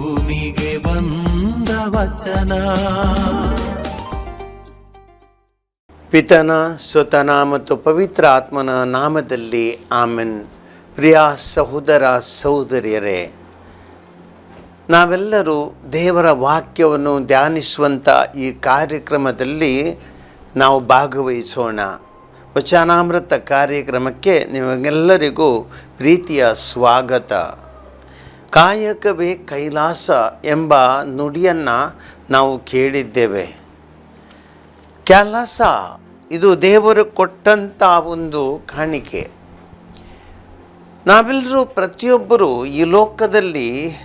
ಭೂಮಿಗೆ ಬಂದ ವಚನ. ಪಿತನ ಸುತನ ಮತ್ತು ಪವಿತ್ರ ಆತ್ಮನ ನಾಮದಲ್ಲಿ ಆಮೆನ್. ಪ್ರಿಯ ಸಹೋದರ ಸಹೋದರಿಯರೇ, ನಾವೆಲ್ಲರೂ ದೇವರ ವಾಕ್ಯವನ್ನು ಧ್ಯಾನಿಸುವಂಥ ಈ ಕಾರ್ಯಕ್ರಮದಲ್ಲಿ ನಾವು ಭಾಗವಹಿಸೋಣ. ವಚನಾಮೃತ ಕಾರ್ಯಕ್ರಮಕ್ಕೆ ನಿಮಗೆಲ್ಲರಿಗೂ ಪ್ರೀತಿಯ ಸ್ವಾಗತ. ಕಾಯಕವೇ ಕೈಲಾಸ ಎಂಬ ನುಡಿಯನ್ನು ನಾವು ಕೇಳಿದ್ದೇವೆ. ಕೆಲಸ, ಇದು ದೇವರು ಕೊಟ್ಟಂಥ ಒಂದು ಕಾಣಿಕೆ. ನಾವೆಲ್ಲರೂ ಪ್ರತಿಯೊಬ್ಬರು ಈ ಲೋಕದಲ್ಲಿ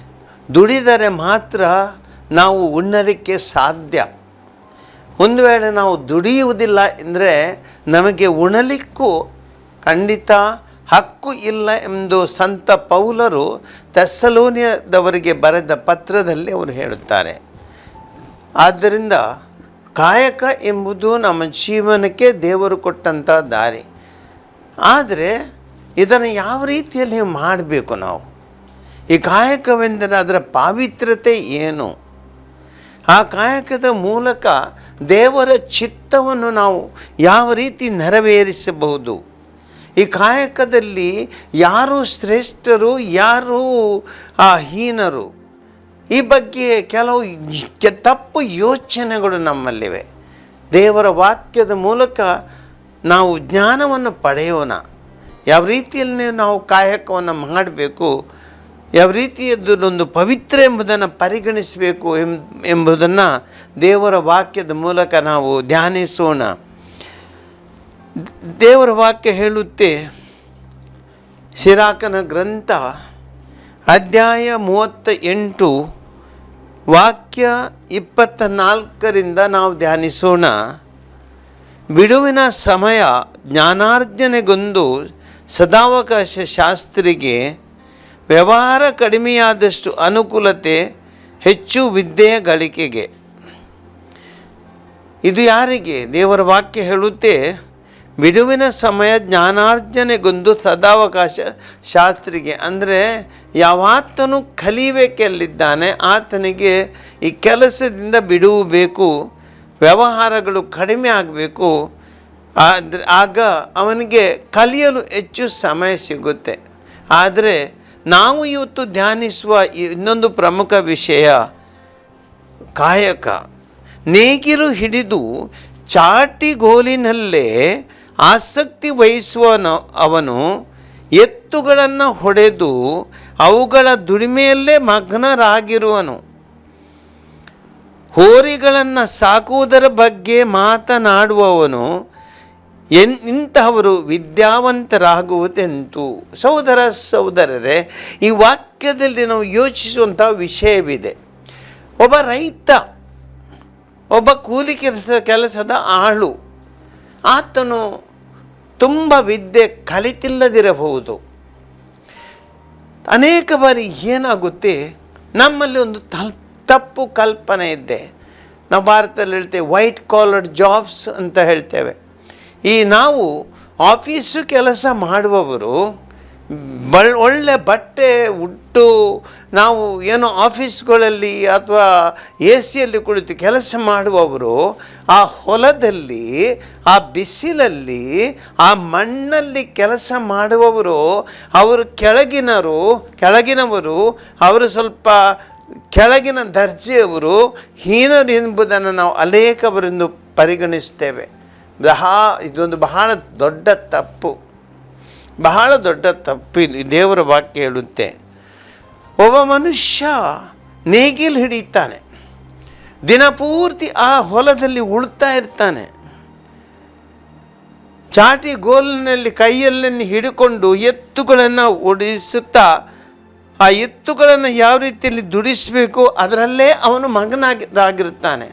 ದುಡಿದರೆ ಮಾತ್ರ ನಾವು ಉಣ್ಣಲಿಕ್ಕೆ ಸಾಧ್ಯ. ಒಂದು ವೇಳೆ ನಾವು ದುಡಿಯುವುದಿಲ್ಲ ಎಂದರೆ ನಮಗೆ ಉಣಲಿಕ್ಕೂ ಖಂಡಿತ ಹಕ್ಕು ಇಲ್ಲ ಎಂದು ಸಂತ ಪೌಲರು ತೆಸ್ಸಲೋನಿಯದವರಿಗೆ ಬರೆದ ಪತ್ರದಲ್ಲಿ ಅವರು ಹೇಳುತ್ತಾರೆ. ಆದ್ದರಿಂದ ಕಾಯಕ ಎಂಬುದು ನಮ್ಮ ಜೀವನಕ್ಕೆ ದೇವರು ಕೊಟ್ಟಂಥ ದಾರಿ. ಆದರೆ ಇದನ್ನು ಯಾವ ರೀತಿಯಲ್ಲಿ ಮಾಡಬೇಕು ನಾವು? ಈ ಕಾಯಕವೆಂದರೆ ಅದರ ಪಾವಿತ್ರ್ಯತೆ ಏನು? ಆ ಕಾಯಕದ ಮೂಲಕ ದೇವರ ಚಿತ್ತವನ್ನು ನಾವು ಯಾವ ರೀತಿ ನೆರವೇರಿಸಬಹುದು? ಈ ಕಾಯಕದಲ್ಲಿ ಯಾರು ಶ್ರೇಷ್ಠರು, ಯಾರು, ಆ, ಹೀನರು? ಈ ಬಗ್ಗೆ ಕೆಲವು ತಪ್ಪು ಯೋಚನೆಗಳು ನಮ್ಮಲ್ಲಿವೆ. ದೇವರ ವಾಕ್ಯದ ಮೂಲಕ ನಾವು ಜ್ಞಾನವನ್ನು ಪಡೆಯೋಣ. ಯಾವ ರೀತಿಯಲ್ಲಿ ನಾವು ಕಾಯಕವನ್ನು ಮಾಡಬೇಕು, ಯಾವ ರೀತಿಯದ್ದೊಂದು ಪವಿತ್ರ ಎಂಬುದನ್ನು ಪರಿಗಣಿಸಬೇಕು ಎಂಬ ಎಂಬುದನ್ನು ದೇವರ ವಾಕ್ಯದ ಮೂಲಕ ನಾವು ಧ್ಯಾನಿಸೋಣ. ದೇವರ ವಾಕ್ಯ ಹೇಳುತ್ತೆ. ಶಿರಾಕನ ಗ್ರಂಥ, ಅಧ್ಯಾಯ ಮೂವತ್ತ ಎಂಟು ವಾಕ್ಯ ಇಪ್ಪತ್ತ ನಾಲ್ಕರಿಂದ ನಾವು ಧ್ಯಾನಿಸೋಣ. ಬಿಡುವಿನ ಸಮಯ ಜ್ಞಾನಾರ್ಜನೆಗೊಂದು ಸದಾವಕಾಶ ಶಾಸ್ತ್ರಿಗೆ ವ್ಯವಹಾರ ಕಡಿಮೆಯಾದಷ್ಟು ಅನುಕೂಲತೆ ಹೆಚ್ಚು ವಿದ್ಯೆಯ ಗಳಿಕೆಗೆ. ಇದು ಯಾರಿಗೆ ದೇವರ ವಾಕ್ಯ ಹೇಳುತ್ತೆ? ಬಿಡುವಿನ ಸಮಯ ಜ್ಞಾನಾರ್ಜನೆಗೊಂದು ಸದಾವಕಾಶ ಶಾಸ್ತ್ರಿಗೆ. ಅಂದರೆ ಯಾವಾತನು ಕಲಿಬೇಕೆಲ್ಲಿದ್ದಾನೆ ಆತನಿಗೆ ಈ ಕೆಲಸದಿಂದ ಬಿಡುವು ಬೇಕು, ವ್ಯವಹಾರಗಳು ಕಡಿಮೆ ಆಗಬೇಕು, ಆದ್ರೆ ಆಗ ಅವನಿಗೆ ಕಲಿಯಲು ಹೆಚ್ಚು ಸಮಯ ಸಿಗುತ್ತೆ. ಆದರೆ ನಾವು ಇವತ್ತು ಧ್ಯಾನಿಸುವ ಇನ್ನೊಂದು ಪ್ರಮುಖ ವಿಷಯ ಕಾಯಕ. ನೇಗಿಲು ಹಿಡಿದು ಚಾಟಿಗೋಲಿನಲ್ಲೇ ಆಸಕ್ತಿ ವಹಿಸುವನು ಅವನು, ಎತ್ತುಗಳನ್ನು ಹೊಡೆದು ಅವುಗಳ ದುಡಿಮೆಯಲ್ಲೇ ಮಗ್ನರಾಗಿರುವನು. ಹೋರಿಗಳನ್ನು ಸಾಕುವುದರ ಬಗ್ಗೆ ಮಾತನಾಡುವವನು, ಎನ್, ಇಂತಹವರು ವಿದ್ಯಾವಂತರಾಗುವುದೆಂತು? ಸಹೋದರ ಸಹೋದರರೇ, ಈ ವಾಕ್ಯದಲ್ಲಿ ನಾವು ಯೋಚಿಸುವಂಥ ವಿಷಯವಿದೆ. ಒಬ್ಬ ರೈತ, ಒಬ್ಬ ಕೂಲಿ ಕೆಲಸ, ಕೆಲಸದ ಆಳು, ಆತನು ತುಂಬ ವಿದ್ಯೆ ಕಲಿತಿಲ್ಲದಿರಬಹುದು. ಅನೇಕ ಬಾರಿ ಏನಾಗುತ್ತೆ, ನಮ್ಮಲ್ಲಿ ಒಂದು ತಲ್, ತಪ್ಪು ಕಲ್ಪನೆ ಇದೆ. ನಾವು ಭಾರತದಲ್ಲಿ ಹೇಳ್ತೇವೆ ವೈಟ್ ಕಾಲರ್ ಜಾಬ್ಸ್ ಅಂತ ಹೇಳ್ತೇವೆ. ಈ ನಾವು ಆಫೀಸು ಕೆಲಸ ಮಾಡುವವರು ಬಲ್ ಒಳ್ಳೆ ಬಟ್ಟೆ ಉಟ್ಟು ನಾವು ಏನೋ ಆಫೀಸ್ಗಳಲ್ಲಿ ಅಥವಾ ಎ ಸಿಯಲ್ಲಿ ಕುಳಿತು ಕೆಲಸ ಮಾಡುವವರು, ಆ ಹೊಲದಲ್ಲಿ, ಆ ಬಿಸಿಲಲ್ಲಿ, ಆ ಮಣ್ಣಲ್ಲಿ ಕೆಲಸ ಮಾಡುವವರು, ಅವರು ಕೆಳಗಿನರು, ಕೆಳಗಿನವರು, ಅವರು ಸ್ವಲ್ಪ ಕೆಳಗಿನ ದರ್ಜೆಯವರು, ಹೀನರು ಎಂಬುದನ್ನು ನಾವು ಅನೇಕವರೆಂದು ಪರಿಗಣಿಸ್ತೇವೆ. ಬಹ, ಇದೊಂದು ಬಹಳ ದೊಡ್ಡ ತಪ್ಪು. ಬಹಳ ದೊಡ್ಡ ತಪ್ಪು ದೇವರ ವಾಕ್ಯ ಹೇಳುತ್ತೆ. ಒಬ್ಬ ಮನುಷ್ಯ ನೇಗಿಲು ಹಿಡಿತಾನೆ ದಿನಪೂರ್ತಿ ಆ ಹೊಲದಲ್ಲಿ ಉಳ್ತಾ ಇರ್ತಾನೆ. ಚಾಟಿ ಗೋಲಿನಲ್ಲಿ ಕೈಯಲ್ಲನ್ನು ಹಿಡಿಕೊಂಡು ಎತ್ತುಗಳನ್ನು ಓಡಿಸುತ್ತಾ, ಆ ಎತ್ತುಗಳನ್ನು ಯಾವ ರೀತಿಯಲ್ಲಿ ದುಡಿಸಬೇಕು ಅದರಲ್ಲೇ ಅವನು ಮಗನಾಗಿರಾಗಿರುತ್ತಾನೆ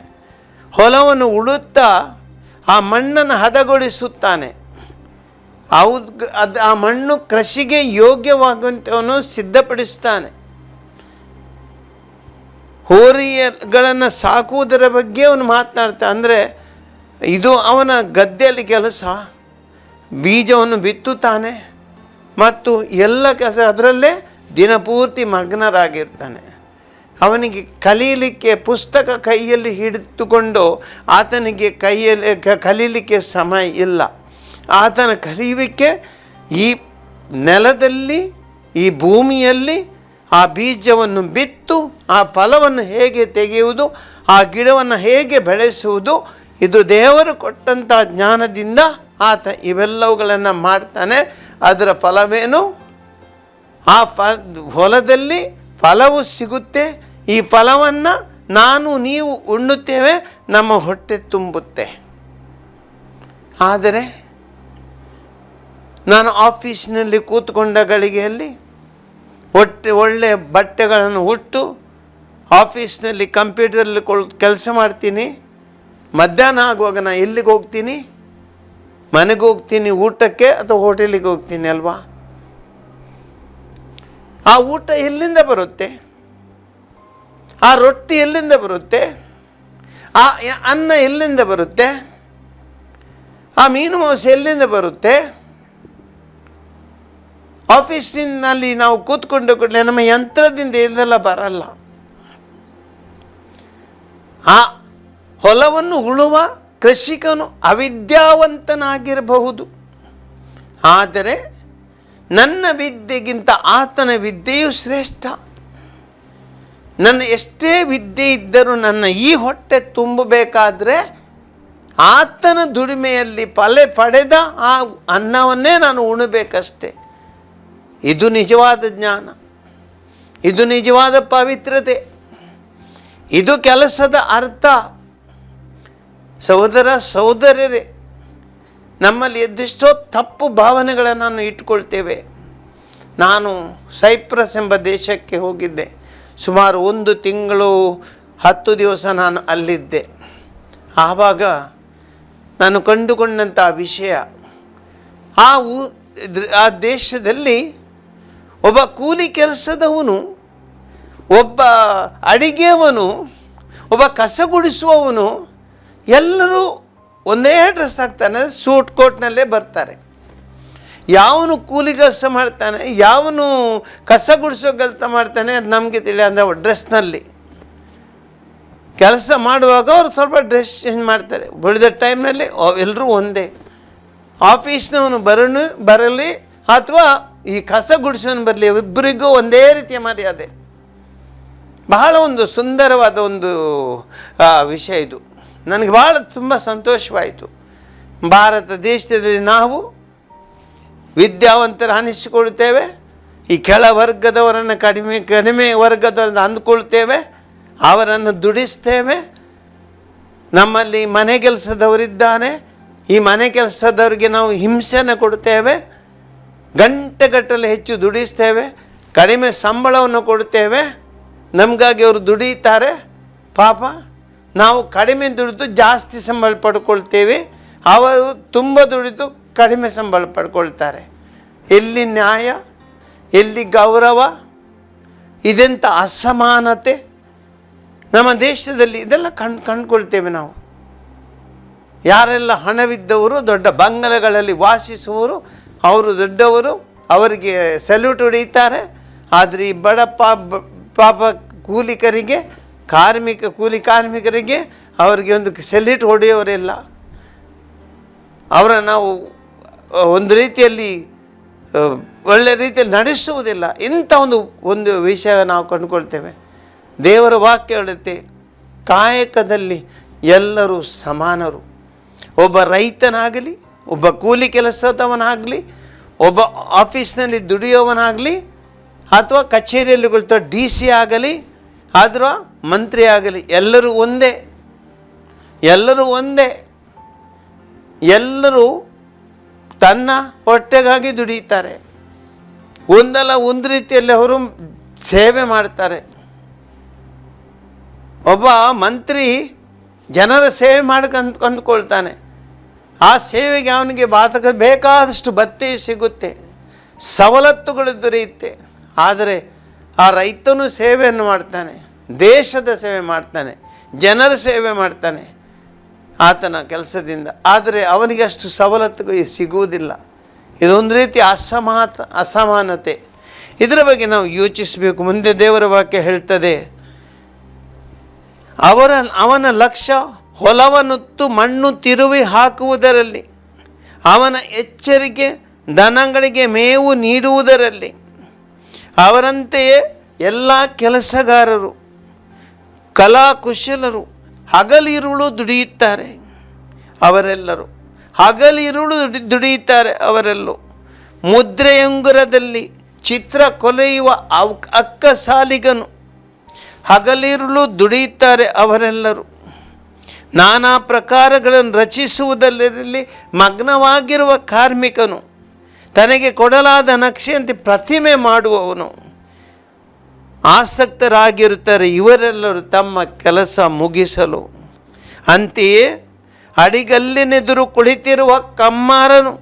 ಹೊಲವನ್ನು ಉಳುತ್ತಾ ಆ ಮಣ್ಣನ್ನು ಹದಗೊಳಿಸುತ್ತಾನೆ. ಹೌದು ಅದು ಆ ಮಣ್ಣು ಕೃಷಿಗೆ ಯೋಗ್ಯವಾಗುವಂಥವನು ಸಿದ್ಧಪಡಿಸ್ತಾನೆ. ಹೋರಿಯಗಳನ್ನು ಸಾಕುವುದರ ಬಗ್ಗೆ ಅವನು ಮಾತನಾಡ್ತಾ ಅಂದರೆ ಇದು ಅವನ ಗದ್ದೆಯಲ್ಲಿ ಕೆಲಸ. ಬೀಜವನ್ನು ಬಿತ್ತುತ್ತಾನೆ ಮತ್ತು ಎಲ್ಲ ಕೆಲಸ ಅದರಲ್ಲೇ ದಿನಪೂರ್ತಿ ಮಗ್ನರಾಗಿರ್ತಾನೆ. ಅವನಿಗೆ ಕಲೀಲಿಕ್ಕೆ ಪುಸ್ತಕ ಕೈಯಲ್ಲಿ ಹಿಡಿದುಕೊಂಡು ಆತನಿಗೆ ಕೈಯಲ್ಲಿ ಕಲೀಲಿಕ್ಕೆ ಸಮಯ ಇಲ್ಲ. ಆತನ ಕಲಿಯುವಿಕೆ ಈ ನೆಲದಲ್ಲಿ, ಈ ಭೂಮಿಯಲ್ಲಿ ಆ ಬೀಜವನ್ನು ಬಿತ್ತು, ಆ ಫಲವನ್ನು ಹೇಗೆ ತೆಗೆಯುವುದು, ಆ ಗಿಡವನ್ನು ಹೇಗೆ ಬೆಳೆಸುವುದು, ಇದು ದೇವರು ಕೊಟ್ಟಂಥ ಜ್ಞಾನದಿಂದ ಆತ ಇವೆಲ್ಲವುಗಳನ್ನು ಮಾಡ್ತಾನೆ. ಅದರ ಫಲವೇನು? ಆ ಫ ಹೊಲದಲ್ಲಿ ಫಲವು ಸಿಗುತ್ತೆ. ಈ ಫಲವನ್ನು ನಾನು ನೀವು ಉಣ್ಣುತ್ತೇವೆ, ನಮ್ಮ ಹೊಟ್ಟೆ ತುಂಬುತ್ತೆ. ಆದರೆ ನಾನು ಆಫೀಸ್ನಲ್ಲಿ ಕೂತ್ಕೊಂಡ ಗಳಿಗೆಯಲ್ಲಿ ಒಟ್ಟು ಒಳ್ಳೆಯ ಬಟ್ಟೆಗಳನ್ನು ಉಟ್ಟು ಆಫೀಸ್ನಲ್ಲಿ ಕಂಪ್ಯೂಟರಲ್ಲಿ ಕೊಳ್ ಕೆಲಸ ಮಾಡ್ತೀನಿ. ಮಧ್ಯಾಹ್ನ ಆಗುವಾಗ ನಾನು ಎಲ್ಲಿಗೆ ಹೋಗ್ತೀನಿ? ಮನೆಗೆ ಹೋಗ್ತೀನಿ ಊಟಕ್ಕೆ ಅಥವಾ ಹೋಟೆಲಿಗೆ ಹೋಗ್ತೀನಿ ಅಲ್ವಾ? ಆ ಊಟ ಎಲ್ಲಿಂದ ಬರುತ್ತೆ? ಆ ರೊಟ್ಟಿ ಎಲ್ಲಿಂದ ಬರುತ್ತೆ? ಆ ಅನ್ನ ಎಲ್ಲಿಂದ ಬರುತ್ತೆ? ಆ ಮೀನು ಮಾಂಸ ಎಲ್ಲಿಂದ ಬರುತ್ತೆ? ಆಫೀಸಿನಲ್ಲಿ ನಾವು ಕೂತ್ಕೊಂಡು ಕೂಡಲೇ ನಮ್ಮ ಯಂತ್ರದಿಂದ ಇದೆಲ್ಲ ಬರಲ್ಲ. ಆ ಹೊಲವನ್ನು ಉಳುವ ಕೃಷಿಕನು ಅವಿದ್ಯಾವಂತನಾಗಿರಬಹುದು. ಆದರೆ ನನ್ನ ವಿದ್ಯೆಗಿಂತ ಆತನ ವಿದ್ಯೆಯು ಶ್ರೇಷ್ಠ. ನನ್ನ ಎಷ್ಟೇ ವಿದ್ಯೆ ಇದ್ದರೂ ನನ್ನ ಈ ಹೊಟ್ಟೆ ತುಂಬಬೇಕಾದ್ರೆ ಆತನ ದುಡಿಮೆಯಲ್ಲಿ ಪಲೆ ಪಡೆದ ಆ ಅನ್ನವನ್ನೇ ನಾನು ಉಣಬೇಕಷ್ಟೆ. ಇದು ನಿಜವಾದ ಜ್ಞಾನ. ಇದು ನಿಜವಾದ ಪವಿತ್ರತೆ. ಇದು ಕೆಲಸದ ಅರ್ಥ. ಸಹೋದರ, ಸಹೋದರರೇ, ನಮ್ಮಲ್ಲಿ ಎದ್ದಿಷ್ಟೋ ತಪ್ಪು ಭಾವನೆಗಳನ್ನು ನಾನು ಇಟ್ಕೊಳ್ತೇವೆ ನಾನು ಸೈಪ್ರಸ್ ಎಂಬ ದೇಶಕ್ಕೆ ಹೋಗಿದ್ದೆ. ಸುಮಾರು ಒಂದು ತಿಂಗಳು ಹತ್ತು ದಿವಸ ನಾನು ಅಲ್ಲಿದ್ದೆ. ಆವಾಗ ನಾನು ಕಂಡುಕೊಂಡಂಥ ವಿಷಯ, ಆ ಆ ದೇಶದಲ್ಲಿ ಒಬ್ಬ ಕೂಲಿ ಕೆಲಸದವನು, ಒಬ್ಬ ಅಡಿಗೆಯವನು, ಒಬ್ಬ ಕಸ ಗುಡಿಸುವವನು, ಎಲ್ಲರೂ ಒಂದೇ ಡ್ರೆಸ್ ಹಾಕ್ತಾನೆ ಸೂಟ್ ಕೋಟ್ನಲ್ಲೇ ಬರ್ತಾರೆ. ಯಾವನು ಕೂಲಿ ಕೆಲಸ ಮಾಡ್ತಾನೆ, ಯಾವನು ಕಸ ಗುಡಿಸೋ ಕೆಲಸ ಮಾಡ್ತಾನೆ ಅದು ನಮಗೆ ತಿಳಿ ಅಂದರೆ ಡ್ರೆಸ್ನಲ್ಲಿ ಕೆಲಸ ಮಾಡುವಾಗ ಅವರು ಸ್ವಲ್ಪ ಡ್ರೆಸ್ ಚೇಂಜ್ ಮಾಡ್ತಾರೆ. ಉಳಿದ ಟೈಮ್ನಲ್ಲಿ ಎಲ್ಲರೂ ಒಂದೇ. ಆಫೀಸ್ನವನು ಬರೋನು, ಬರಲಿ, ಅಥವಾ ಈ ಕಸ ಗುಡಿಸೋನು ಬರಲಿ ಇಬ್ಬರಿಗೂ ಒಂದೇ ರೀತಿಯ ಮರ್ಯಾದೆ. ಬಹಳ ಒಂದು ಸುಂದರವಾದ ಒಂದು ವಿಷಯ ಇದು. ನನಗೆ ಭಾಳ ತುಂಬ ಸಂತೋಷವಾಯಿತು. ಭಾರತ ದೇಶದಲ್ಲಿ ನಾವು ವಿದ್ಯಾವಂತರ ಅನಿಸಿಕೊಳ್ತೇವೆ ಈ ಕೆಳ ವರ್ಗದವರನ್ನು ಕಡಿಮೆ ಕಡಿಮೆ ವರ್ಗದವರನ್ನು ಅಂದುಕೊಳ್ತೇವೆ ಅವರನ್ನು ದುಡಿಸ್ತೇವೆ. ನಮ್ಮಲ್ಲಿ ಮನೆ ಕೆಲಸದವರಿದ್ದಾನೆ, ಈ ಮನೆ ಕೆಲಸದವ್ರಿಗೆ ನಾವು ಹಿಂಸೆನ ಕೊಡ್ತೇವೆ ಗಂಟೆಗಟ್ಟಲೆ ಹೆಚ್ಚು ದುಡಿಸ್ತೇವೆ, ಕಡಿಮೆ ಸಂಬಳವನ್ನು ಕೊಡುತ್ತೇವೆ ನಮಗಾಗಿ ಅವರು ದುಡಿಯುತ್ತಾರೆ ಪಾಪ ನಾವು ಕಡಿಮೆ ದುಡಿದು ಜಾಸ್ತಿ ಸಂಬಳ ಪಡ್ಕೊಳ್ತೇವೆ. ಅವರು ತುಂಬ ದುಡಿದು ಕಡಿಮೆ ಸಂಬಳ ಪಡ್ಕೊಳ್ತಾರೆ. ಎಲ್ಲಿ ನ್ಯಾಯ, ಎಲ್ಲಿ ಗೌರವ ಇದೆಂಥ ಅಸಮಾನತೆ ನಮ್ಮ ದೇಶದಲ್ಲಿ ಇದೆಲ್ಲ ಕಣ್, ಕಂಡುಕೊಳ್ತೇವೆ ನಾವು. ಯಾರೆಲ್ಲ ಹಣವಿದ್ದವರು ದೊಡ್ಡ ಬಂಗಲಗಳಲ್ಲಿ ವಾಸಿಸುವವರು ಅವರು ದೊಡ್ಡವರು, ಅವರಿಗೆ ಸಲ್ಯೂಟ್ ಹೊಡೆಯುತ್ತಾರೆ. ಆದರೆ ಈ ಬಡ ಪಾಪ ಪಾಪ ಕೂಲಿಕರಿಗೆ, ಕಾರ್ಮಿಕ, ಕೂಲಿ ಕಾರ್ಮಿಕರಿಗೆ ಅವರಿಗೆ ಒಂದು ಸೆಲ್ಯೂಟ್ ಹೊಡೆಯೋರಿಲ್ಲ. ಅವರ ನಾವು, ಒಂದು ರೀತಿಯಲ್ಲಿ ಒಳ್ಳೆ ರೀತಿಯಲ್ಲಿ ನಡೆಸುವುದಿಲ್ಲ. ಇಂಥ ಒಂದು ಒಂದು ವಿಷಯ ನಾವು ಕಂಡುಕೊಳ್ತೇವೆ. ದೇವರ ವಾಕ್ಯ ಹೇಳುತ್ತೆ, ಕಾಯಕದಲ್ಲಿ ಎಲ್ಲರೂ ಸಮಾನರು. ಒಬ್ಬ ರೈತನಾಗಲಿ ಒಬ್ಬ ಕೂಲಿ ಕೆಲಸದವನಾಗಲಿ, ಒಬ್ಬ ಆಫೀಸ್ನಲ್ಲಿ ದುಡಿಯೋವನಾಗಲಿ, ಅಥವಾ ಕಚೇರಿಯಲ್ಲಿ ಕುಳಿತ ಡಿ ಸಿ ಆಗಲಿ ಅಥವಾ ಮಂತ್ರಿ ಆಗಲಿ, ಎಲ್ಲರೂ ಒಂದೇ. ಎಲ್ಲರೂ ಒಂದೇ. ಎಲ್ಲರೂ ತನ್ನ ಹೊಟ್ಟೆಗಾಗಿ ದುಡಿಯುತ್ತಾರೆ ಒಂದಲ್ಲ ಒಂದು ರೀತಿಯಲ್ಲಿ ಅವರು ಸೇವೆ ಮಾಡ್ತಾರೆ. ಒಬ್ಬ ಮಂತ್ರಿ ಜನರ ಸೇವೆ ಮಾಡ್ಕಂತ ಅಂದ್ಕೊಳ್ತಾನೆ ಆ ಸೇವೆಗೆ ಅವನಿಗೆ ಬಾತಕ ಬೇಕಾದಷ್ಟು ಭತ್ತೆ ಸಿಗುತ್ತೆ, ಸವಲತ್ತುಗಳು ದೊರೆಯುತ್ತೆ. ಆದರೆ ಆ ರೈತನು ಸೇವೆಯನ್ನು ಮಾಡ್ತಾನೆ, ದೇಶದ ಸೇವೆ ಮಾಡ್ತಾನೆ, ಜನರ ಸೇವೆ ಮಾಡ್ತಾನೆ ಆತನ ಕೆಲಸದಿಂದ. ಆದರೆ ಅವನಿಗೆ ಅಷ್ಟು ಸವಲತ್ತು ಸಿಗುವುದಿಲ್ಲ. ಇದೊಂದು ರೀತಿ ಅಸಮಾತ, ಅಸಮಾನತೆ. ಇದರ ಬಗ್ಗೆ ನಾವು ಯೋಚಿಸಬೇಕು. ಮುಂದೆ ದೇವರ ವಾಕ್ಯ ಹೇಳ್ತದೆ, ಅವರ, ಅವನ ಲಕ್ಷ್ಯ ಹೊಲವನ್ನುತ್ತು ಮಣ್ಣು ತಿರುವಿ ಹಾಕುವುದರಲ್ಲಿ, ಅವನ ಎಚ್ಚರಿಕೆ ದನಗಳಿಗೆ ಮೇವು ನೀಡುವುದರಲ್ಲಿ, ಅವರಂತೆಯೇ ಎಲ್ಲ ಕೆಲಸಗಾರರು, ಕಲಾಕುಶಲರು ಹಗಲಿರುಳು ದುಡಿಯುತ್ತಾರೆ ಅವರೆಲ್ಲರೂ. ಹಗಲಿರುಳು ದುಡಿ- ದುಡಿಯುತ್ತಾರೆ ಅವರೆಲ್ಲೂ ಮುದ್ರೆಯಂಗುರದಲ್ಲಿ ಚಿತ್ರ ಕೊಲೆಯುವ ಅಕ್ಕ ಅಕ್ಕಸಾಲಿಗನು ಹಗಲಿರುಳು ದುಡಿಯುತ್ತಾರೆ ಅವರೆಲ್ಲರೂ. ನಾನಾ ಪ್ರಕಾರಗಳನ್ನು ರಚಿಸುವುದರಲ್ಲಿ ಮಗ್ನವಾಗಿರುವ ಕಾರ್ಮಿಕನು ತನಗೆ ಕೊಡಲಾದ ನಕ್ಷೆಯಂತೆ ಪ್ರತಿಮೆ ಮಾಡುವವನು. ಆಸಕ್ತರಾಗಿರುತ್ತಾರೆ ಇವರೆಲ್ಲರೂ ತಮ್ಮ ಕೆಲಸ ಮುಗಿಸಲು. ಅಂತೆಯೇ ಅಡಿಗಲ್ಲಿನೆದುರು ಕುಳಿತಿರುವ ಕಮ್ಮಾರನು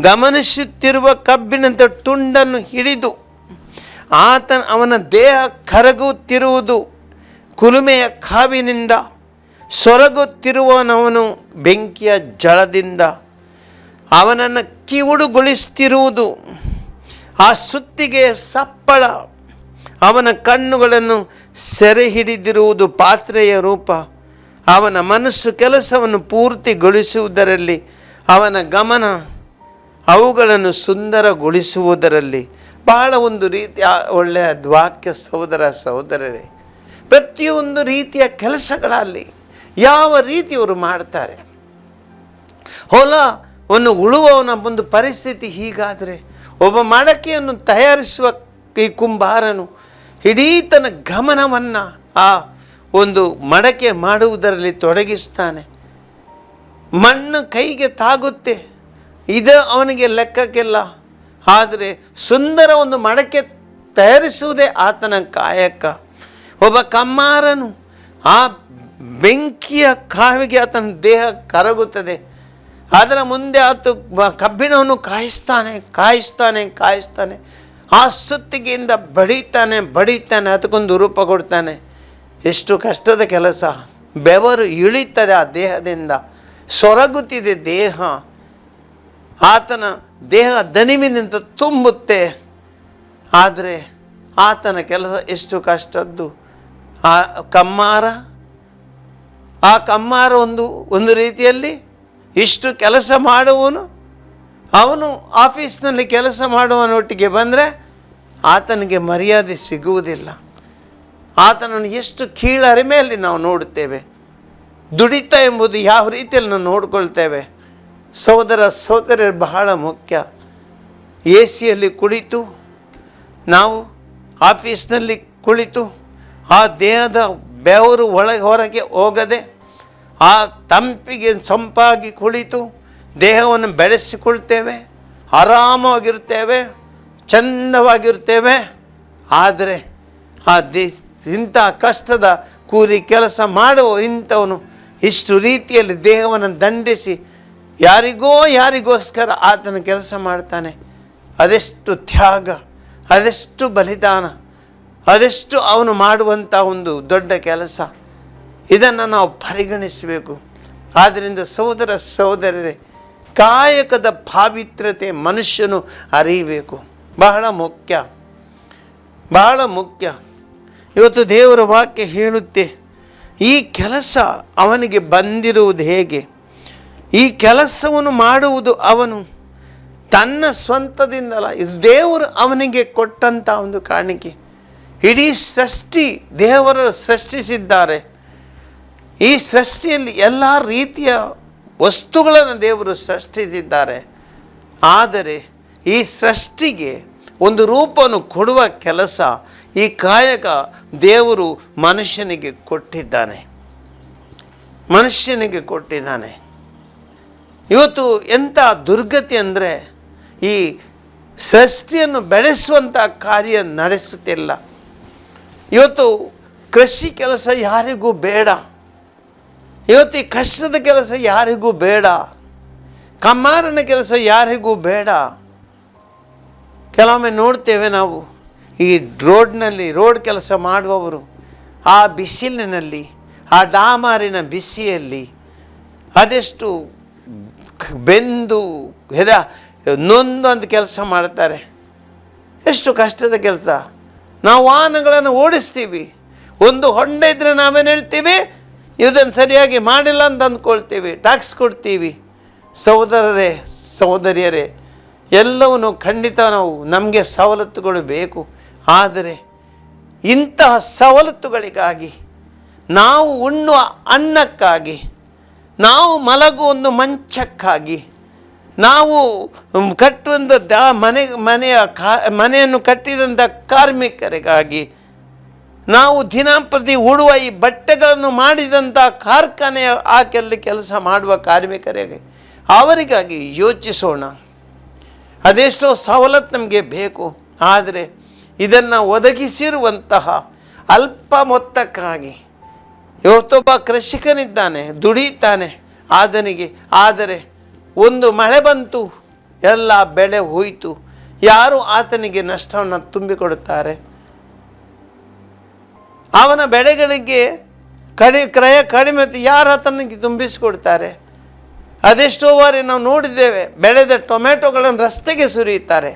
ಗಮನಿಸುತ್ತಿರುವ ಕಬ್ಬಿಣದ ತುಂಡನ್ನು ಹಿಡಿದು ಆತನ ಅವನ ದೇಹ ಕರಗುತ್ತಿರುವುದು ಕುಲುಮೆಯ ಕಾವಿನಿಂದ ಸೊರಗುತ್ತಿರುವವನವನು ಬೆಂಕಿಯ ಜಳದಿಂದ ಅವನನ್ನು ಕಿವುಡುಗೊಳಿಸ್ತಿರುವುದು. ಆ ಸುತ್ತಿಗೆ ಸಪ್ಪಳ. ಅವನ ಕಣ್ಣುಗಳನ್ನು ಸೆರೆ ಹಿಡಿದಿರುವುದು ಪಾತ್ರೆಯ ರೂಪ. ಅವನ ಮನಸ್ಸು ಕೆಲಸವನ್ನು ಪೂರ್ತಿಗೊಳಿಸುವುದರಲ್ಲಿ, ಅವನ ಗಮನ ಅವುಗಳನ್ನು ಸುಂದರಗೊಳಿಸುವುದರಲ್ಲಿ. ಬಹಳ ಒಂದು ರೀತಿಯ ಒಳ್ಳೆಯ ವಾಕ್ಯ ಸಹೋದರ ಸಹೋದರರೇ, ಪ್ರತಿಯೊಂದು ರೀತಿಯ ಕೆಲಸಗಳಲ್ಲಿ ಯಾವ ರೀತಿ ಅವರು ಮಾಡ್ತಾರೆ? ಹೊಲವನ್ನು ಉಳುವವನ ಒಂದು ಪರಿಸ್ಥಿತಿ ಹೀಗಾದರೆ ಒಬ್ಬ ಮಡಕೆಯನ್ನು ತಯಾರಿಸುವ ಈ ಕುಂಬಾರನು ಇಡೀ ತನ್ನ ಗಮನವನ್ನು ಆ ಒಂದು ಮಡಕೆ ಮಾಡುವುದರಲ್ಲಿ ತೊಡಗಿಸ್ತಾನೆ. ಮಣ್ಣು ಕೈಗೆ ತಾಗುತ್ತೆ. ಇದು ಅವನಿಗೆ ಲೆಕ್ಕಕ್ಕಿಲ್ಲ. ಆದರೆ ಸುಂದರ ಒಂದು ಮಡಕೆ ತಯಾರಿಸುವುದೇ ಆತನ ಕಾಯಕ. ಒಬ್ಬ ಕಮ್ಮಾರನು ಆ ಬೆಂಕಿಯ ಕಾವಿಗೆ ಆತನ ದೇಹ ಕರಗುತ್ತದೆ. ಅದರ ಮುಂದೆ ಆತ ಕಬ್ಬಿಣವನ್ನು ಕಾಯಿಸ್ತಾನೆ ಕಾಯಿಸ್ತಾನೆ ಕಾಯಿಸ್ತಾನೆ. ಆ ಸುತ್ತಿಗೆಯಿಂದ ಬಡಿತಾನೆ ಬಡಿತಾನೆ, ಅದಕ್ಕೊಂದು ರೂಪ ಕೊಡ್ತಾನೆ. ಎಷ್ಟು ಕಷ್ಟದ ಕೆಲಸ. ಬೆವರು ಇಳಿತದೆ ಆ ದೇಹದಿಂದ. ಸೊರಗುತ್ತಿದೆ ದೇಹ. ಆತನ ದೇಹ ದಣಿವಿನಿಂದ ತುಂಬುತ್ತೆ. ಆದರೆ ಆತನ ಕೆಲಸ ಎಷ್ಟು ಕಷ್ಟದ್ದು. ಆ ಕಮ್ಮಾರ ಆ ಕಮ್ಮಾರ ಒಂದು ಒಂದು ರೀತಿಯಲ್ಲಿ ಇಷ್ಟು ಕೆಲಸ ಮಾಡುವನು ಅವನು ಆಫೀಸ್ನಲ್ಲಿ ಕೆಲಸ ಮಾಡುವನೊಟ್ಟಿಗೆ ಬಂದರೆ ಆತನಿಗೆ ಮರ್ಯಾದೆ ಸಿಗುವುದಿಲ್ಲ. ಆತನನ್ನು ಎಷ್ಟು ಕೀಳರಿಮೆಯಲ್ಲಿ ನಾವು ನೋಡುತ್ತೇವೆ. ದುಡಿತ ಎಂಬುದು ಯಾವ ರೀತಿಯಲ್ಲಿ ನಾವು ನೋಡಿಕೊಳ್ತೇವೆ. ಸೋದರ ಸಹೋದರರು ಬಹಳ ಮುಖ್ಯ. ಎ ಸಿಯಲ್ಲಿ ಕುಳಿತು, ನಾವು ಆಫೀಸ್ನಲ್ಲಿ ಕುಳಿತು, ಆ ದೇಹದ ಬೆವರು ಒಳಗೆ ಹೊರಗೆ ಹೋಗದೆ ಆ ತಂಪಿಗೆ ಸೊಂಪಾಗಿ ಕುಳಿತು ದೇಹವನ್ನು ಬೆಳೆಸಿಕೊಳ್ತೇವೆ, ಆರಾಮವಾಗಿರ್ತೇವೆ, ಚಂದವಾಗಿರ್ತೇವೆ. ಆದರೆ ಆ ದೇ, ಇಂಥ ಕಷ್ಟದ ಕೂಲಿ ಕೆಲಸ ಮಾಡುವ ಇಂಥವನು ಇಷ್ಟು ರೀತಿಯಲ್ಲಿ ದೇಹವನ್ನು ದಂಡಿಸಿ ಯಾರಿಗೋ ಯಾರಿಗೋಸ್ಕರ ಆತನ ಕೆಲಸ ಮಾಡ್ತಾನೆ. ಅದೆಷ್ಟು ತ್ಯಾಗ, ಅದೆಷ್ಟು ಬಲಿದಾನ, ಅದೆಷ್ಟು ಅವನು ಮಾಡುವಂಥ ಒಂದು ದೊಡ್ಡ ಕೆಲಸ. ಇದನ್ನು ನಾವು ಪರಿಗಣಿಸಬೇಕು. ಆದ್ದರಿಂದ ಸಹೋದರ ಸಹೋದರರೇ, ಕಾಯಕದ ಪಾವಿತ್ರತೆ ಮನುಷ್ಯನು ಅರಿಯಬೇಕು. ಬಹಳ ಮುಖ್ಯ. ಬಹಳ ಮುಖ್ಯ. ಇವತ್ತು ದೇವರ ವಾಕ್ಯ ಹೇಳುತ್ತೆ, ಈ ಕೆಲಸ ಅವನಿಗೆ ಬಂದಿರುವುದು ಹೇಗೆ? ಈ ಕೆಲಸವನ್ನು ಮಾಡುವುದು ಅವನು. ತನ್ನ ಸ್ವಂತದಿಂದಲ್ಲ ಇದು ದೇವರು ಅವನಿಗೆ ಕೊಟ್ಟಂಥ ಒಂದು ಕಾಣಿಕೆ. ಇಡೀ ಸೃಷ್ಟಿ ದೇವರು ಸೃಷ್ಟಿಸಿದ್ದಾರೆ. ಈ ಸೃಷ್ಟಿಯಲ್ಲಿ ಎಲ್ಲ ರೀತಿಯ ವಸ್ತುಗಳನ್ನು ದೇವರು ಸೃಷ್ಟಿಸಿದ್ದಾರೆ. ಆದರೆ ಈ ಸೃಷ್ಟಿಗೆ ಒಂದು ರೂಪವನ್ನು ಕೊಡುವ ಕೆಲಸ ಈ ಕಾಯಕ ದೇವರು ಮನುಷ್ಯನಿಗೆ ಕೊಟ್ಟಿದ್ದಾನೆ. ಮನುಷ್ಯನಿಗೆ ಕೊಟ್ಟಿದ್ದಾನೆ. ಇವತ್ತು ಎಂಥ ದುರ್ಗತಿ ಅಂದರೆ ಈ ಸೃಷ್ಟಿಯನ್ನು ಬೆಳೆಸುವಂಥ ಕಾರ್ಯ ನಡೆಸುತ್ತಿಲ್ಲ. ಇವತ್ತು ಕೃಷಿ ಕೆಲಸ ಯಾರಿಗೂ ಬೇಡ. ಇವತ್ತು ಈ ಕಷ್ಟದ ಕೆಲಸ ಯಾರಿಗೂ ಬೇಡ. ಕಮ್ಮಾರನ ಕೆಲಸ ಯಾರಿಗೂ ಬೇಡ. ಕೆಲವೊಮ್ಮೆ ನೋಡ್ತೇವೆ ನಾವು, ಈ ರೋಡ್ನಲ್ಲಿ ರೋಡ್ ಕೆಲಸ ಮಾಡುವವರು, ಆ ಬಿಸಿಲಿನಲ್ಲಿ, ಆ ಡಾಮಾರಿನ ಬಿಸಿಯಲ್ಲಿ ಅದೆಷ್ಟು ಬೆಂದು ಹೆದ ನೊಂದೊಂದು ಕೆಲಸ ಮಾಡ್ತಾರೆ ಎಷ್ಟು ಕಷ್ಟದ ಕೆಲಸ. ನಾವು ವಾಹನಗಳನ್ನು ಓಡಿಸ್ತೀವಿ. ಒಂದು ಹೊಂಡ ಇದ್ದರೆ ನಾವೇನು ಹೇಳ್ತೀವಿ? ಇದನ್ನು ಸರಿಯಾಗಿ ಮಾಡಿಲ್ಲ ಅಂತ ಅಂದ್ಕೊಳ್ತೀವಿ ಟ್ಯಾಕ್ಸ್ ಕೊಡ್ತೀವಿ. ಸಹೋದರರೇ, ಸಹೋದರಿಯರೇ, ಎಲ್ಲವನ್ನು ಖಂಡಿತ ನಾವು ನಮಗೆ ಸವಲತ್ತುಗಳು ಬೇಕು. ಆದರೆ ಇಂತಹ ಸವಲತ್ತುಗಳಿಗಾಗಿ ನಾವು ಉಣ್ಣುವ ಅನ್ನಕ್ಕಾಗಿ, ನಾವು ಮಲಗುವ ಒಂದು ಮಂಚಕ್ಕಾಗಿ, ನಾವು ಕಟ್ಟುವಂಥ ದ ಮನೆ, ಮನೆಯ ಕಾ, ಮನೆಯನ್ನು ಕಟ್ಟಿದಂಥ ಕಾರ್ಮಿಕರಿಗಾಗಿ ನಾವು ದಿನಂಪ್ರತಿ ಉಡುವ ಈ ಬಟ್ಟೆಗಳನ್ನು ಮಾಡಿದಂಥ ಕಾರ್ಖಾನೆಯ ಆಕೆಯಲ್ಲಿ ಕೆಲಸ ಮಾಡುವ ಕಾರ್ಮಿಕರಿಗೆ ಅವರಿಗಾಗಿ ಯೋಚಿಸೋಣ. ಅದೆಷ್ಟೋ ಸವಲತ್ತು ನಮಗೆ ಬೇಕು. ಆದರೆ ಇದನ್ನು ಒದಗಿಸಿರುವಂತಹ ಅಲ್ಪ ಮೊತ್ತಕ್ಕಾಗಿ ಇವತ್ತೊಬ್ಬ ಕೃಷಿಕನಿದ್ದಾನೆ, ದುಡಿತಾನೆ ಆತನಿಗೆ ಆದರೆ ಒಂದು ಮಳೆ ಬಂತು, ಎಲ್ಲ ಬೆಳೆ ಹೋಯಿತು, ಯಾರು ಆತನಿಗೆ ನಷ್ಟವನ್ನು ತುಂಬಿಕೊಡುತ್ತಾರೆ? ಅವನ ಬೆಳೆಗಳಿಗೆ ಕಡಿ, ಕ್ರಯ ಕಡಿಮೆ ಯಾರು ಆತನಿಗೆ ತುಂಬಿಸಿಕೊಡ್ತಾರೆ? ಅದೆಷ್ಟೋ ಬಾರಿ ನಾವು ನೋಡಿದ್ದೇವೆ, ಬೆಳೆದ ಟೊಮೆಟೊಗಳನ್ನು ರಸ್ತೆಗೆ ಸುರಿಯುತ್ತಾರೆ.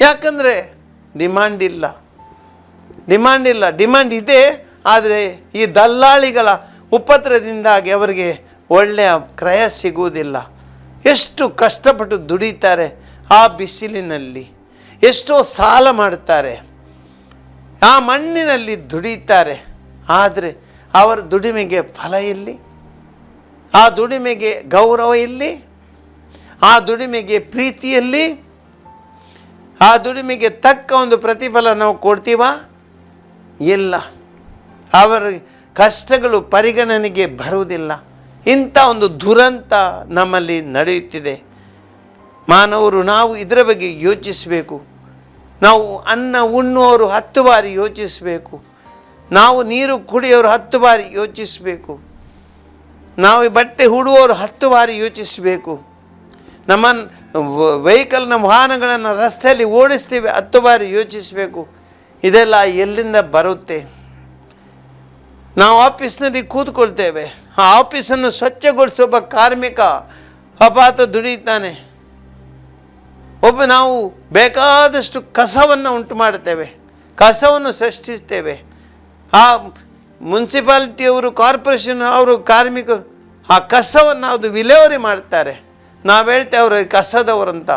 ಯಾಕಂದರೆ ಡಿಮ್ಯಾಂಡ್ ಇಲ್ಲ. ಡಿಮ್ಯಾಂಡ್ ಇಲ್ಲ. ಡಿಮ್ಯಾಂಡ್ ಇದೆ, ಆದರೆ ಈ ದಲ್ಲಾಳಿಗಳ ಉಪದ್ರದಿಂದಾಗಿ ಅವರಿಗೆ ಒಳ್ಳೆಯ ಕ್ರಯ ಸಿಗುವುದಿಲ್ಲ. ಎಷ್ಟು ಕಷ್ಟಪಟ್ಟು ದುಡಿತಾರೆ ಆ ಬಿಸಿಲಿನಲ್ಲಿ. ಎಷ್ಟೋ ಸಾಲ ಮಾಡುತ್ತಾರೆ. ಆ ಮಣ್ಣಿನಲ್ಲಿ ದುಡಿಯುತ್ತಾರೆ ಆದರೆ ಅವರ ದುಡಿಮೆಗೆ ಫಲ ಇಲ್ಲಿ ಆ ದುಡಿಮೆಗೆ ಗೌರವ ಇಲ್ಲಿ ಆ ದುಡಿಮೆಗೆ ಪ್ರೀತಿಯಲ್ಲಿ ಆ ದುಡಿಮೆಗೆ ತಕ್ಕ ಒಂದು ಪ್ರತಿಫಲ ನಾವು ಕೊಡ್ತೀವ? ಇಲ್ಲ. ಅವರ ಕಷ್ಟಗಳು ಪರಿಗಣನೆಗೆ ಬರುವುದಿಲ್ಲ. ಇಂಥ ಒಂದು ದುರಂತ ನಮ್ಮಲ್ಲಿ ನಡೆಯುತ್ತಿದೆ. ಮಾನವರು, ನಾವು ಇದರ ಬಗ್ಗೆ ಯೋಚಿಸಬೇಕು. ನಾವು ಅನ್ನ ಉಣ್ಣುವವರು ಹತ್ತು ಬಾರಿ ಯೋಚಿಸಬೇಕು. ನಾವು ನೀರು ಕುಡಿಯೋರು ಹತ್ತು ಬಾರಿ ಯೋಚಿಸಬೇಕು. ನಾವು ಬಟ್ಟೆ ಹುಡುವವರು ಹತ್ತು ಬಾರಿ ಯೋಚಿಸಬೇಕು. ನಮ್ಮ ವೆಹಿಕಲ್ ನಮ್ಮ ವಾಹನಗಳನ್ನು ರಸ್ತೆಯಲ್ಲಿ ಓಡಿಸ್ತೀವಿ ಹತ್ತು ಬಾರಿ ಯೋಚಿಸಬೇಕು. ಇದೆಲ್ಲ ಎಲ್ಲಿಂದ ಬರುತ್ತೆ? ನಾವು ಆಫೀಸ್ನಲ್ಲಿ ಕೂತ್ಕೊಳ್ತೇವೆ. ಆ ಆಫೀಸನ್ನು ಸ್ವಚ್ಛಗೊಳಿಸೊಬ್ಬ ಕಾರ್ಮಿಕ ಅಪಾತ ದುಡಿತಾನೆ ಒಬ್ಬ ನಾವು ಬೇಕಾದಷ್ಟು ಕಸವನ್ನು ಉಂಟು ಮಾಡುತ್ತೇವೆ, ಕಸವನ್ನು ಸೃಷ್ಟಿಸ್ತೇವೆ ಆ ಮುನ್ಸಿಪಾಲಿಟಿಯವರು, ಕಾರ್ಪೊರೇಷನ್ ಅವರು, ಕಾರ್ಮಿಕರು ಆ ಕಸವನ್ನು ಅದು ವಿಲೇವರಿ ಮಾಡ್ತಾರೆ ನಾವು ಹೇಳ್ತೇವೆ ಅವರು ಕಸದವರು ಅಂತ.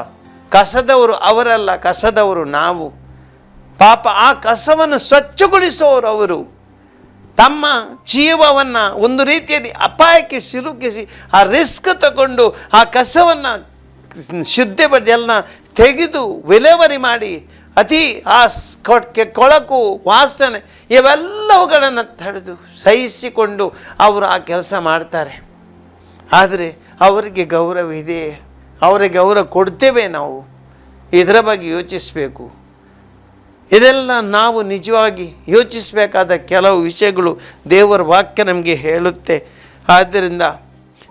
ಕಸದವರು ಅವರಲ್ಲ, ಕಸದವರು ನಾವು. ಪಾಪ ಆ ಕಸವನ್ನು ಸ್ವಚ್ಛಗೊಳಿಸುವವರು ಅವರು. ತಮ್ಮ ಜೀವವನ್ನು ಒಂದು ರೀತಿಯಲ್ಲಿ ಅಪಾಯಕ್ಕೆ ಸಿಲುಕಿಸಿ, ಆ ರಿಸ್ಕ್ ತಗೊಂಡು ಆ ಕಸವನ್ನು ಶುದ್ಧಪಡಿಸಿ ಎಲ್ಲ ತೆಗೆದು ವಿಲೇವರಿ ಮಾಡಿ, ಅತಿ ಆ ಕೊಟ್ಕೆ- ಕೊಳಕು, ವಾಸನೆ ಇವೆಲ್ಲವುಗಳನ್ನು ತಡೆದು ಸಹಿಸಿಕೊಂಡು ಅವರು ಆ ಕೆಲಸ ಮಾಡ್ತಾರೆ. ಆದರೆ ಅವರಿಗೆ ಗೌರವ ಇದೆ. ಅವರಿಗೆ ಗೌರವ ಕೊಡ್ತೇವೆ ನಾವು. ಇದರ ಬಗ್ಗೆ ಯೋಚಿಸಬೇಕು. ಇದೆಲ್ಲ ನಾವು ನಿಜವಾಗಿ ಯೋಚಿಸಬೇಕಾದ ಕೆಲವು ವಿಷಯಗಳು ದೇವರ ವಾಕ್ಯ ನಮಗೆ ಹೇಳುತ್ತೆ. ಆದ್ದರಿಂದ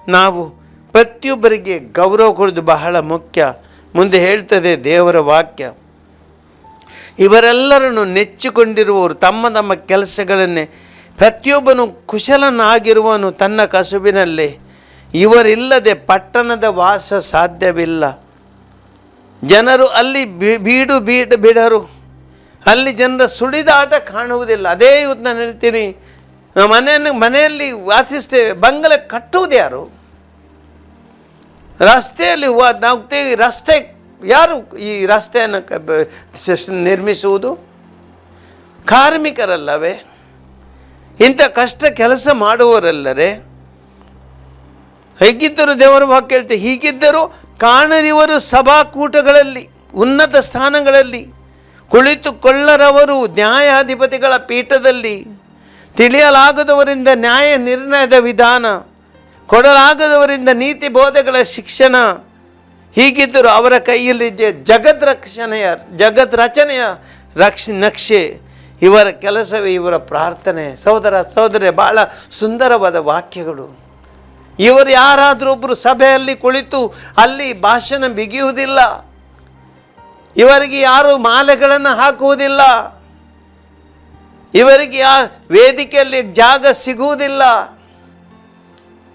ನಾವು ಪ್ರತಿಯೊಬ್ಬರಿಗೆ ಗೌರವ ಕೊಡೋದು ಬಹಳ ಮುಖ್ಯ. ಮುಂದೆ ಹೇಳ್ತದೆ ದೇವರ ವಾಕ್ಯ. ಇವರೆಲ್ಲರನ್ನು ನೆಚ್ಚಿಕೊಂಡಿರುವವರು ತಮ್ಮ ತಮ್ಮ ಕೆಲಸಗಳನ್ನೇ. ಪ್ರತಿಯೊಬ್ಬನು ಕುಶಲನಾಗಿರುವನು ತನ್ನ ಕಸುಬಿನಲ್ಲೇ. ಇವರಿಲ್ಲದೆ ಪಟ್ಟಣದ ವಾಸ ಸಾಧ್ಯವಿಲ್ಲ. ಜನರು ಅಲ್ಲಿ ಬೀಡು ಬೀಡು, ಬಿಡರು. ಅಲ್ಲಿ ಜನರ ಸುಳಿದಾಟ ಕಾಣುವುದಿಲ್ಲ. ಅದೇ ಇವತ್ತು ನಾನು ಹೇಳ್ತೀನಿ. ಮನೆಯನ್ನು, ಮನೆಯಲ್ಲಿ ವಾಸಿಸ್ತೇವೆ. ಬಂಗಲೆ ಕಟ್ಟುವುದು ಯಾರು? ರಸ್ತೆಯಲ್ಲಿ ನಾವು ರಸ್ತೆ ಯಾರು ಈ ರಸ್ತೆಯನ್ನು ನಿರ್ಮಿಸುವುದು? ಕಾರ್ಮಿಕರಲ್ಲವೇ? ಇಂಥ ಕಷ್ಟ ಕೆಲಸ ಮಾಡುವವರಲ್ಲರೇ? ಹೇಗಿದ್ದರೂ ದೇವರ ಹಾಕಿ ಹೇಳ್ತೆ ಹೀಗಿದ್ದರೂ ಕಾಣರಿವರು ಸಭಾಕೂಟಗಳಲ್ಲಿ, ಉನ್ನತ ಸ್ಥಾನಗಳಲ್ಲಿ, ಕುಳಿತುಕೊಳ್ಳರವರು ನ್ಯಾಯಾಧಿಪತಿಗಳ ಪೀಠದಲ್ಲಿ, ತಿಳಿಯಲಾಗದವರಿಂದ ನ್ಯಾಯ ನಿರ್ಣಯದ ವಿಧಾನ ಕೊಡಲಾಗದವರಿಂದ ನೀತಿ ಬೋಧೆಗಳ ಶಿಕ್ಷಣ. ಹೀಗಿದ್ದರೂ ಅವರ ಕೈಯಲ್ಲಿದ್ದ ಜಗದ್ ರಕ್ಷಣೆಯ ಜಗದ್ ರಚನೆಯ ರಕ್ಷ, ನಕ್ಷೆ. ಇವರ ಕೆಲಸವೇ ಇವರ ಪ್ರಾರ್ಥನೆ. ಸಹೋದರ ಸಹೋದರಿ ಭಾಳ ಸುಂದರವಾದ ವಾಕ್ಯಗಳು. ಇವರು ಯಾರಾದರೂ ಒಬ್ಬರು ಸಭೆಯಲ್ಲಿ ಕುಳಿತು ಅಲ್ಲಿ ಭಾಷಣ ಬಿಗಿಯುವುದಿಲ್ಲ. ಇವರಿಗೆ ಯಾರು ಮಾಲೆಗಳನ್ನು ಹಾಕುವುದಿಲ್ಲ. ಇವರಿಗೆ ಆ ವೇದಿಕೆಯಲ್ಲಿ ಜಾಗ ಸಿಗುವುದಿಲ್ಲ.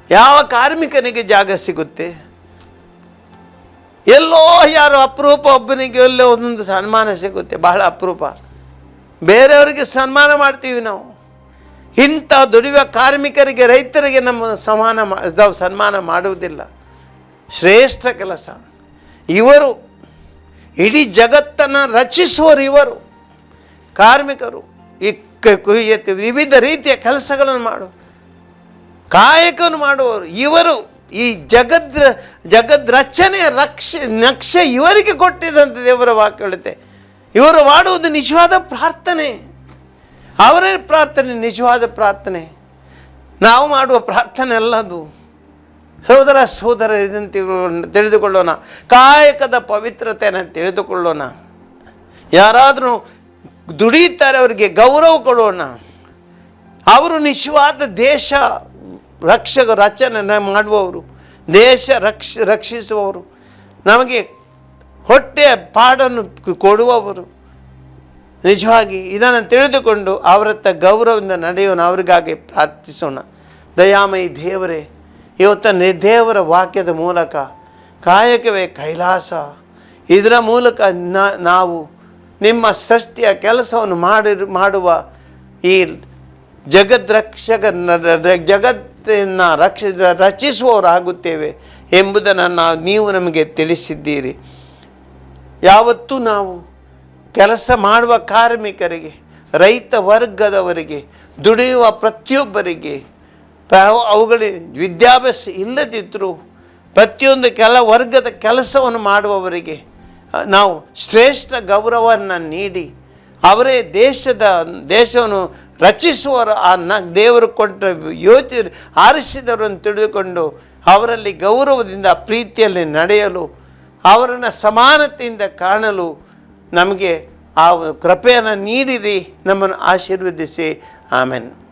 ಯಾವ ಕಾರ್ಮಿಕನಿಗೆ ಜಾಗ ಸಿಗುತ್ತೆ? ಎಲ್ಲೋ ಯಾರು ಅಪರೂಪ ಒಬ್ಬನಿಗೆ ಎಲ್ಲೋ ಒಂದೊಂದು ಸನ್ಮಾನ ಸಿಗುತ್ತೆ, ಬಹಳ ಅಪರೂಪ. ಬೇರೆಯವರಿಗೆ ಸನ್ಮಾನ ಮಾಡ್ತೀವಿ ನಾವು. ಇಂಥ ದುಡಿಯುವ ಕಾರ್ಮಿಕರಿಗೆ, ರೈತರಿಗೆ ನಮ್ಮ ಸಮಾನ ಸನ್ಮಾನ ಮಾಡುವುದಿಲ್ಲ. ಶ್ರೇಷ್ಠ ಕೆಲಸ. ಇವರು, ಇಡೀ ಜಗತ್ತನ್ನು ರಚಿಸುವರು ಇವರು. ಕಾರ್ಮಿಕರು, ಈ ವಿವಿಧ ರೀತಿಯ ಕೆಲಸಗಳನ್ನು ಮಾಡು. ಕಾಯಕವನ್ನು ಮಾಡುವವರು. ಇವರು ಈ ಜಗದ್ ಜಗದ್ ರಚನೆ ರಕ್ಷ, ನಕ್ಷೆ ಇವರಿಗೆ ಕೊಟ್ಟಿದ್ದಂಥ ದೇವರ ವಾಕ್ಯ ಹೇಳುತ್ತೆ ಇವರು ಮಾಡುವುದು ನಿಜವಾದ ಪ್ರಾರ್ಥನೆ. ಅವರೇ ಪ್ರಾರ್ಥನೆ, ನಿಜವಾದ ಪ್ರಾರ್ಥನೆ. ನಾವು ಮಾಡುವ ಪ್ರಾರ್ಥನೆ ಅಲ್ಲದು ಸಹೋದರ ಸಹೋದರ ಇದನ್ನು ತಿಳಿದುಕೊಳ್ಳೋಣ. ಕಾಯಕದ ಪವಿತ್ರತೆಯನ್ನು ತಿಳಿದುಕೊಳ್ಳೋಣ. ಯಾರಾದರೂ ದುಡಿಯುತ್ತಾರೆ, ಅವರಿಗೆ ಗೌರವ ಕೊಡೋಣ. ಅವರು ನಿಜವಾದ ದೇಶ. ರಕ್ಷಕ ರಚನೆ ಮಾಡುವವರು, ದೇಶ ರಕ್ಷ, ರಕ್ಷಿಸುವವರು, ನಮಗೆ ಹೊಟ್ಟೆಯ ಪಾಡನ್ನು ಕೊಡುವವರು. ನಿಜವಾಗಿ ಇದನ್ನು ತಿಳಿದುಕೊಂಡು ಅವರತ್ತ ಗೌರವದಿಂದ ನಡೆಯೋಣ, ಅವರಿಗಾಗಿ ಪ್ರಾರ್ಥಿಸೋಣ. ದಯಾಮಯಿ ದೇವರೇ, ಇವತ್ತು ದೇವರ ವಾಕ್ಯದ ಮೂಲಕ ಕಾಯಕವೇ ಕೈಲಾಸ. ಇದರ ಮೂಲಕ ನಾವು ನಿಮ್ಮ ಸೃಷ್ಟಿಯ ಕೆಲಸವನ್ನು ಮಾಡಿ ಮಾಡುವ ಈ ಜಗದ್ರಕ್ಷಕ ಜಗತ್ತನ್ನು ರಕ್ಷ, ರಚಿಸುವವರಾಗುತ್ತೇವೆ ಎಂಬುದನ್ನು ನಾವು, ನೀವು ನಮಗೆ ತಿಳಿಸಿದ್ದೀರಿ. ಯಾವತ್ತೂ ನಾವು ಕೆಲಸ ಮಾಡುವ ಕಾರ್ಮಿಕರಿಗೆ, ರೈತ ವರ್ಗದವರಿಗೆ, ದುಡಿಯುವ ಪ್ರತಿಯೊಬ್ಬರಿಗೆ ಪ್ರ- ಅವುಗಳಿಗೆ ವಿದ್ಯಾಭ್ಯಾಸ ಇಲ್ಲದಿದ್ದರೂ ಪ್ರತಿಯೊಂದು ಕೆಲ ವರ್ಗದ ಕೆಲಸವನ್ನು ಮಾಡುವವರಿಗೆ, ನಾವು ಶ್ರೇಷ್ಠ ಗೌರವವನ್ನು ನೀಡಿ, ಅವರೇ ದೇಶದ, ದೇಶವನ್ನು ರಚಿಸುವವರು ಆ ನ, ದೇವರು ಕೊಟ್ಟ ಯೋಚಿ, ಆರಿಸಿದವರನ್ನು ತಿಳಿದುಕೊಂಡು ಅವರಲ್ಲಿ ಗೌರವದಿಂದ, ಪ್ರೀತಿಯಲ್ಲಿ ನಡೆಯಲು, ಅವರನ್ನು ಸಮಾನತೆಯಿಂದ ಕಾಣಲು ನಮಗೆ ಆ ಕೃಪೆಯನ್ನು ನೀಡಿರಿ, ನಮ್ಮನ್ನು ಆಶೀರ್ವದಿಸಿ. ಆಮೇಲೆ